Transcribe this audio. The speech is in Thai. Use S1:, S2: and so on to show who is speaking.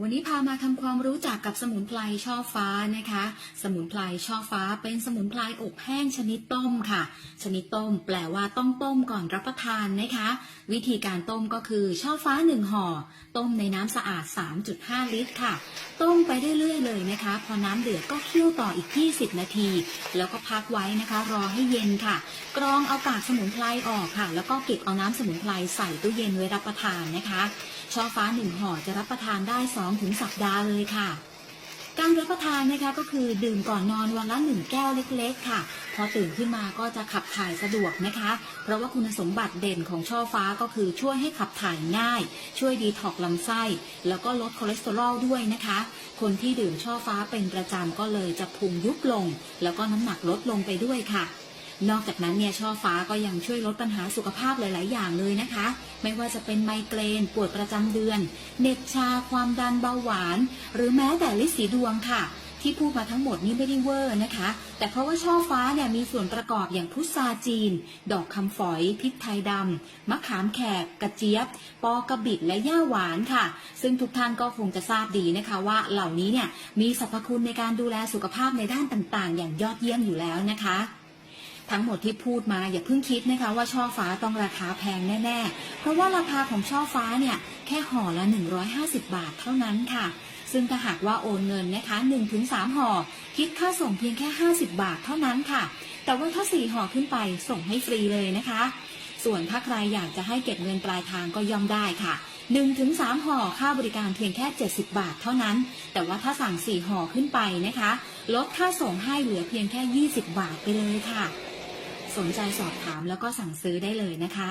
S1: วันนี้พามาทำความรู้จักกับสมุนไพรช่อฟ้านะคะ สมุนไพรช่อฟ้าเป็นสมุนไพรอบแห้งชนิดต้มค่ะ ชนิดต้มแปลว่าต้องต้มก่อนรับประทานนะคะ วิธีการต้มก็คือช่อฟ้า1ห่อ ต้มในน้ำสะอาด 3.5 ลิตรค่ะ ต้มไปเรื่อยๆเลยนะคะ พอน้ำเดือดก็เคี่ยวต่ออีก 20 นาที แล้วก็พักไว้นะคะ รอให้เย็นค่ะ กรองเอากากสมุนไพรออกค่ะ แล้วก็เก็บเอาน้ำสมุนไพรใส่ตู้เย็นไว้รับประทานนะคะ ช่อฟ้าหนึ่งห่อจะรับประทานได้2-3ถึงสัปดาห์เลยค่ะ การรับประทานนะคะก็คือดื่มก่อนนอนวันละหนึ่งแก้วเล็กๆ ค่ะ พอตื่นขึ้นมาก็จะขับถ่ายสะดวกนะคะ เพราะว่าคุณสมบัติเด่นของช่อฟ้าก็คือช่วยให้ขับถ่ายง่าย ช่วยดีท็อกลำไส้ แล้วก็ลดคอเลสเตอรอลด้วยนะคะ คนที่ดื่มช่อฟ้าเป็นประจำก็เลยจะพุงยุบลง แล้วก็น้ำหนักลดลงไปด้วยค่ะ นอกจากนั้นเนี่ยช่อฟ้าก็ยังช่วยลดปัญหาสุขภาพหลาย ๆ อย่างเลยนะคะ ไม่ว่าจะเป็นไมเกรนปวดประจำเดือนเหน็บชาความดันเบาหวาน หรือแม้แต่ลิสีดวงค่ะที่พูดมาทั้งหมดนี้ไม่ได้เวอร์นะคะ แต่เพราะว่าช่อฟ้าเนี่ยมีส่วนประกอบอย่างพุทราจีน ดอกคำฝอย พริกไทยดำมะขามแขก กระเจี๊ยบ ปอกระบิดและย่าหวานค่ะ ซึ่งทุกท่านก็คงจะทราบดีนะคะว่าเหล่านี้เนี่ยมีสรรพคุณในการดูแลสุขภาพในด้านต่างๆ อย่างยอดเยี่ยมอยู่แล้วนะคะ ทั้งหมดที่พูดมาอย่าเพิ่งคิดนะคะว่าช่อฟ้าต้องราคาแพงแน่ๆ เพราะว่าราคาของช่อฟ้าเนี่ยแค่ห่อละ 150 บาทเท่านั้นค่ะ ซึ่งถ้าหากว่าโอนเงินนะคะ 1-3ห่อคิดค่าส่งเพียงแค่ 50 บาทเท่านั้นค่ะ แต่ว่าถ้า 4ห่อขึ้นไปส่งให้ฟรีเลยนะคะ ส่วนถ้าใครอยากจะให้เก็บเงินปลายทางก็ย่อมได้ค่ะ1-3ห่อค่าบริการเพียงแค่ 70 บาทเท่านั้น แต่ว่าถ้าสั่ง 4ห่อขึ้นไปนะคะ ลดค่าส่งให้เหลือเพียงแค่ 20 บาทไปเลยค่ะ สนใจสอบถามแล้วก็สั่งซื้อได้เลยนะคะ